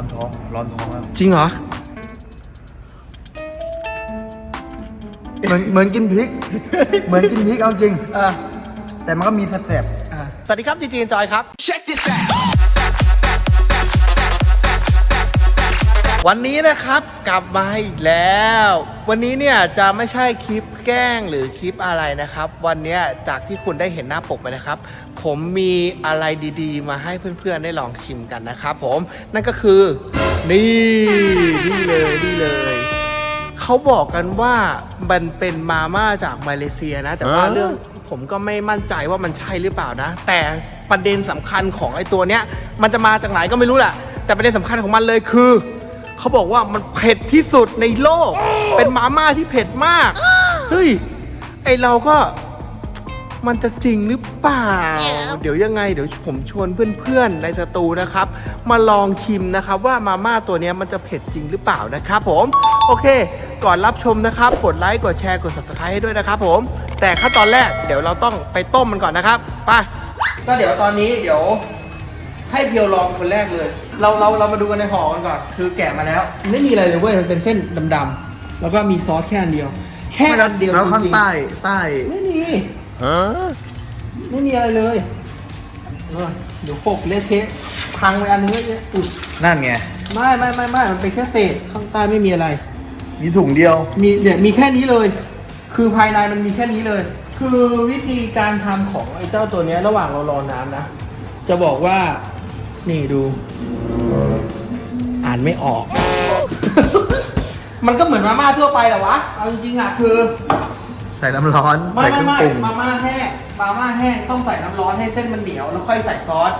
อนท้องร้อนท้องแล้วจริงเหรอ เหมือนเหมือนกินพริก เหมือนกินพริกเอาจริงอ่าแต่มันก็มีแสบสวัสดีครับจีจีจอยครับ วันนี้นะครับกลับมาอีกแล้ว วันนี้เนี่ยจะไม่ใช่คลิปแกล้งหรือคลิปอะไรนะครับ วันเนี้ยจากที่คุณได้เห็นหน้าปกไปนะครับ ผมมีอะไรดีๆ มาให้เพื่อนๆได้ลองชิมกันนะครับผมนั่นก็คือ นี่นี่เลยนี่เลยเขาบอกกันว่ามันเป็นมาม่าจากมาเลเซียนะ แต่ว่าเรื่องผมก็ไม่มั่นใจว่ามันใช่หรือเปล่านะ แต่ประเด็นสำคัญของไอ้ตัวเนี้ย มันจะมาจากไหนก็ไม่รู้แหละแต่ประเด็นสำคัญของมันเลยคือ เขาบอกว่ามันเผ็ดที่สุดในโลก เป็นมาม่าที่เผ็ดมาก เฮ้ย ไอเราก็ มันจะจริงหรือเปล่า เดี๋ยวยังไง เดี๋ยวผมชวนเพื่อนๆในสตูนะครับ มาลองชิมนะครับ ว่ามาม่าตัวเนี้ยมันจะเผ็ดจริงหรือเปล่านะครับผม โอเค ก่อนรับชมนะครับ กดไลค์ กดแชร์ กด subscribe ให้ด้วยนะครับผม แต่ขั้นตอนแรกเดี๋ยวเราต้องไปต้มมันก่อนนะครับ ไป ก็เดี๋ยวตอนนี้เดี๋ยว ให้เพียวลองคนแรกเลย เราเราเรามาดูกันในห่อกันก่อน คือแกะมาแล้ว ไม่มีอะไรเลยเว้ย มันเป็นเส้นดำๆ แล้วก็มีซอสแค่อันเดียว แค่อันเดียวแล้วข้างจริงๆใต้ใต้ไม่มีไม่มีอะไรเลยเออเดี๋ยวปกเละเทะพังไปอันนึงแล้วเนี่ยอุ๊ยนั่นไง ไม่ไม่ไม่ไม่มันเป็นแค่เศษข้างใต้ไม่มีอะไร มีถุงเดียว มีเนี่ยมีแค่นี้เลย คือภายในมันมีแค่นี้เลย คือวิธีการทำของไอ้เจ้าตัวเนี้ยระหว่างเรารอน้ำนะ จะบอกว่า นี่ดู อ่านไม่ออก มันก็เหมือนมาม่าทั่วไปแหละวะ เอาจริงๆอะคือใส่น้ำร้อนไม่ใส่เคไม่รื่องไม่ปรุงมาม่าแห้งมาม่าแห้งต้องใส่น้ำร้อนให้เส้นมันเหนียวแล้วค่อยใส่ซอส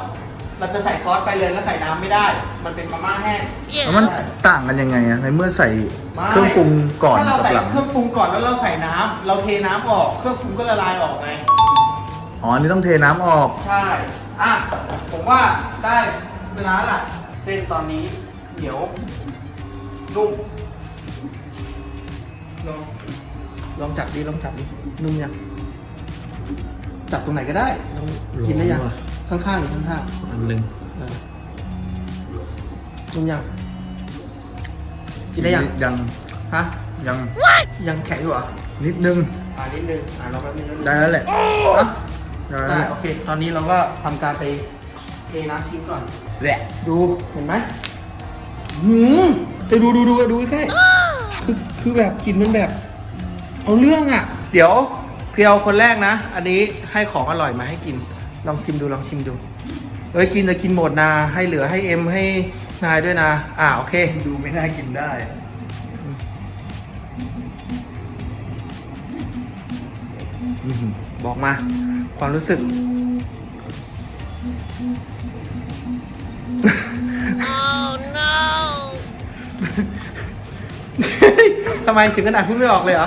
เราจะใส่ซอสไปเลยแล้วใส่น้ำไม่ได้ มันเป็นมาม่าแห้ง แล้วมันต่างกันยังไงอะในเมื่อใส่ไม่เครื่องปรุงก่อนถ้าเรากับใส่หลังเครื่องปรุงก่อนแล้วเราใส่น้ำเราเทน้ำออก เครื่องปรุงก็ละลายออกไง อ๋ออันนี่ต้องเทน้ำออก ใช่ อะ ผมว่าได้เวลาละเส้นตอนนี้เหนียวนุ่มลองลองจับดิลองจับดินุ่มยังจับตรงไหนก็ได้ลองกินได้ยังร้อนว่ะ ข้างๆหรือข้างอันหนึ่งๆเออนุ่มยังกินได้ยังยังฮะยังยังแข็งอยู่เหรอนิดนึงอ่านิดนึงอ่าเราแป๊บนึงนะได้แล้วแหละ อะ ได้แล้วได้แหละโอเค ตอนนี้เราก็ทำการไปเทน้ำทิ้งก่อนแหละดูเห็นไหมหืมไปดูดูดูดูใกล้ๆคือคือแบบกลินมันแบบ เอาเรื่องอะ เดี๋ยวเพียวคนแรกนะ อันนี้ให้ของอร่อยมาให้กิน ลองชิมดูลองชิมดูเอ้ยกินจะกินหมดนะให้เหลือให้เอ็มให้นายด้วยนะ อ่าโอเค ดูไม่น่ากินได้ บอกมา ความรู้สึก ทำไมถึงขนาดพูดไม่ออกเลยเหรอ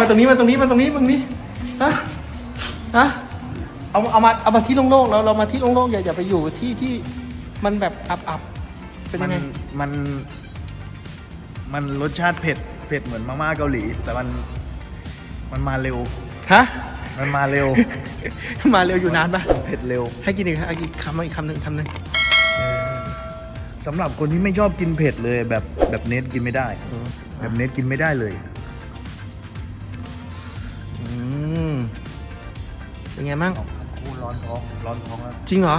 มาตรงนี้มาตรงนี้มาตรงนี้มาตรงนี้ ฮะ ฮะ เอาเอามาเอามาที่โล่งๆเราเรามาที่โล่งๆอย่าอย่าไปอยู่ที่ที่มันแบบอับๆเป็นมัยังนไง มัน มันรสชาติเผ็ด เผ็ดเหมือนมาม่าเกาหลี แต่มัน มันมาเร็ว ฮะ มันมาเร็ว มาเร็วอยู่นานปะมันเผ็ดเร็ว ให้กินอีกให้กินคำมาอีกคำหนึ่งคำหนึ่งสำหรับคนที่ไม่ชอบกินเผ็ดเลยแบบแบบเนทกินไม่ได้ แบบเนทกินไม่ได้เลยอืมเป็นไงบ้างคูร้อนท้องร้อนท้องแล้วจริงเหรอ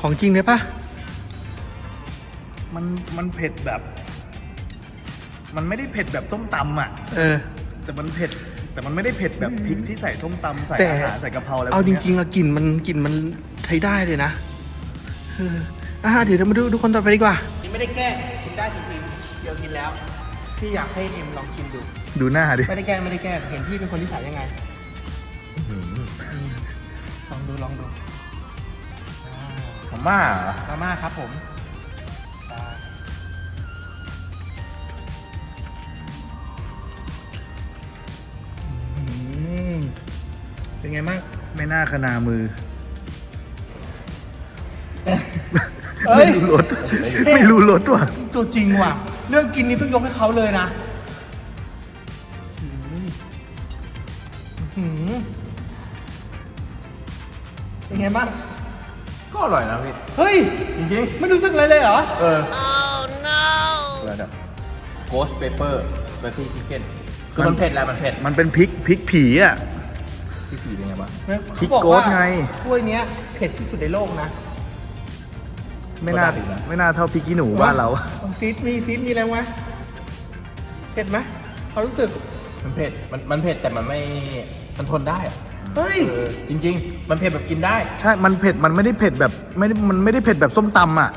ของจริงเลยปะมันมันเผ็ดแบบ มันไม่ได้เผ็ดแบบส้มตำอะ เออ แต่มันเผ็ด แต่มันไม่ได้เผ็ดแบบพริกที่ใส่ส้มตำใส่แต่ อาหารใส่กะเพราอะไรเอาพวกจนี้ยริงๆอะกลิ่นมันกลิ่นมันใช้ได้เลยนะเอออะเดี๋ยวเรามาดูดูคนต่อไปดีกว่า นี่ไม่ได้แกล้งกินได้จริงๆเดี๋ยวกินแล้วพี่อยากให้เอ็มลองชิมดูดูหน้าดิไม่ได้แกล้งไม่ได้แกล้งเห็นพี่เป็นคนที่ใส่ยังไงอืมลองดูลองดูอ่ามาม่าเหรอมาม่าครับผม ไงบ้างไม่น่าขนามือเฮ้ยไม่รู้รสไม่รู้รสว่ะ ตัวจริงว่ะ เรื่องกินนี่ต้องยกให้เขาเลยนะหืมเป็นไงบ้างก็ก็อร่อยนะพี่ เฮ้ย จริงไม่รู้สึกอะไรเลยเหรอ ๆ เออระดับ Ghost Pepper Spicy Chicken คือมันเผ็ดแหละมันเผ็ด มันเป็นพริกพริกผีอะ พี่ผีเป็นไงบ้างพริกเขาบอกโก๊ว่าสไง ถ้วยเนี้ยเผ็ดที่สุดในโลกนะไม่น่าไม่น่าเท่าพริกขี้หนูบ้านเราฟีดมีฟีดมีอะไรไหมเผ็ดไหมเขารู้สึกมันเผ็ดมันมันเผ็ดแต่มันไม่มันทนได้อะเฮ้ยเออจริง ๆ มันเผ็ดแบบกินได้ ใช่ มันเผ็ดมันไม่ได้เผ็ดแบบไม่ได้มันไม่ได้เผ็ดแบบส้มตำอะ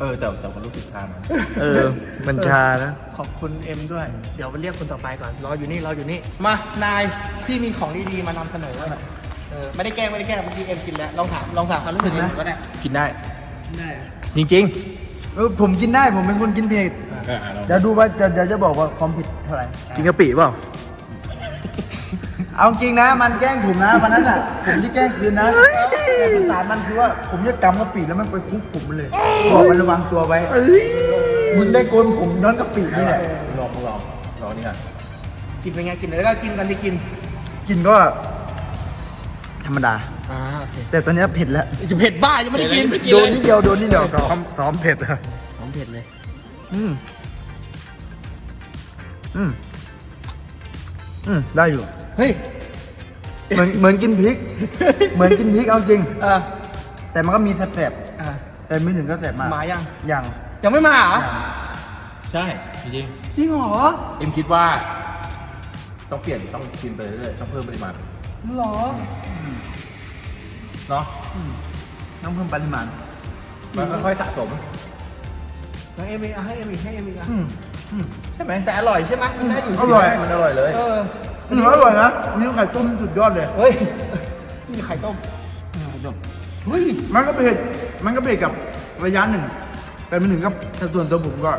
เออแต่แต่มันรู้สึกชานะเออ มันชานะ ขอบคุณเอ็มด้วย เดี๋ยวไปเรียกคนต่อไปก่อน รออยู่นี่ รออยู่นี่ มา นาย พี่มีของดีๆ มานำเสนอหน่อยเออ ไม่ได้แกล้งไม่ได้แกล้งเมื่อกี้เอ็มกินแล้ว ลองถาม ลองถามความรู้สึกเอ็มก็ได้กินได้จริงเออผมกินได้ผมเป็นคนกินเผ็ดๆเออลองเดี๋ยวดูว่าจะเดี๋ยวจะบอกว่าความผิดเท่าไหร่ กินกะปิเปล่า เอาจริงนะ มันแกล้งผมนะวันนั้นอะผมที่แกล้งคืนนะ แต่สงสารมันคือว่าผมจะกำกะปิแล้วมันไปคุกผมเลยบอกมันระวังตัวไว้มึงได้โกนผมย้อนกะปินี่แหละลองลองลองนี่กันกินเป็นไงกินแล้วก็กินกันที่กิน กินก็ ธรรมดาอ่าโอเคแต่ตอนเนี้ยเผ็ดแล้วจะเผ็ดบ้ายังไม่ได้กินโดนนิดเดียวโดนนิดเดียวซ้อมซ้อมเผ็ดอะหอมเผ็ดเลย อืมอืมอืมได้อยู่ เฮ้ย เหมือนเหมือนกินพริก เหมือนกินพริกเอาจริง เออแต่มันก็มีแสบอ่าๆแต่ไม่ถึงก็แสบมากมายังยังยังไม่มาเหรอใช่ จริงจริงเหรอๆเอ็มคิดว่า ต้องเปลี่ยนต้องกินไปเรื่อยๆต้องเพิ่มปริมาณเหรอเนาะต้องเพิ่มปริมาณมันค่อยๆสะสม แล้วเอ็มอีกอะให้เอ็มอีกให้เอ็มอีกอะอืมอืมใช่ไหมแต่อร่อยใช่ไหมกินได้อยู่อร่อย มันอร่อยเลย เออ อืมอร่อยนะอันนี่ไข่ต้มสุดยอดเลย เฮ้ยนี่ไข่ต้มเฮ้ยมันก็เผ็ดมันก็เผ็ดกับระยะหนึ่ง แต่ไม่ถึงกับแต่ส่วนตัวผมก็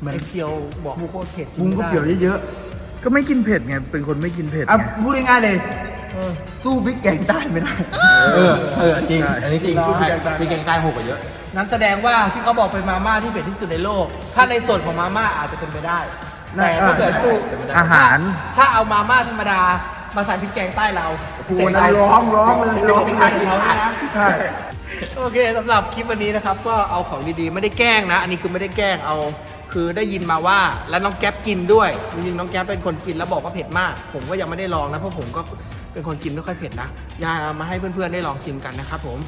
เหมือนไอ้เคียวบอกโคตรเผ็ดปรุงก็เกี่ยวเยอะก็ไม่กินเผ็ดไง เป็นคนไม่กินเผ็ดๆอะไงพูดง่ายๆเลยเออสู้พริกแกงใต้ไม่ได้ เออ เออ จริงใช่อันนี้จริงรอพี่แกงใต้โหกกว่าเยอะ นั้นแสดงว่าที่เขาบอกเป็นมาม่าที่เผ็ดที่สุดในโลก ถ้าในส่วนของมาม่าอาจจะเป็นไปได้ แต่ถ้าเกิดตู้อาหาร ถ้าเอามาม่าธรรมดามาใส่พริกแกงใต้เราโอ้โหนั่นร้องร้องเลยร้องเป็นไห้ไเขานะใช่โอเคสำหรับคลิปวันนี้นะครับ ก็เอาของดีๆ ไม่ได้แกล้งนะ อันนี้คือไม่ได้แกล้งเอาคือได้ยินมาว่าแล้วน้องแก๊ปกินด้วยจริงๆน้องแก๊ปเป็นคนกินแล้วบอกว่าเผ็ดมาก ผมก็ยังไม่ได้ลองนะเพราะผมก็เป็นคนกินไม่ค่อยเผ็ดนะอยากมาให้เพื่อนๆได้ลองชิมกันนะครับผม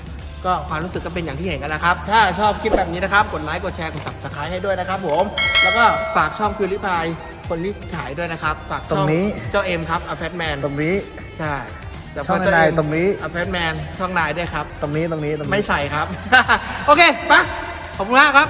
ก็ความรู้สึกก็เป็นอย่างที่เห็นกันนะครับ ถ้าชอบคลิปแบบนี้นะครับ กดไลค์ กดแชร์ กด subscribe ให้ด้วยนะครับผม แล้วก็ฝากช่องพิวริพายคนที่ขายด้วยนะครับ ฝากช่อตรงนี้ เจ้าเอ็มครับอแฟตแมนตรงนี้ ใช่แล้วก็ช่องเจ้นายเอ็มตรงนี้ อแฟตแมนช่องนายด้วยครับ ตรงนี้ตรงนี้ตรงนี้ ไม่ใส่ครับ โอเคไปขอบคุณมากครับ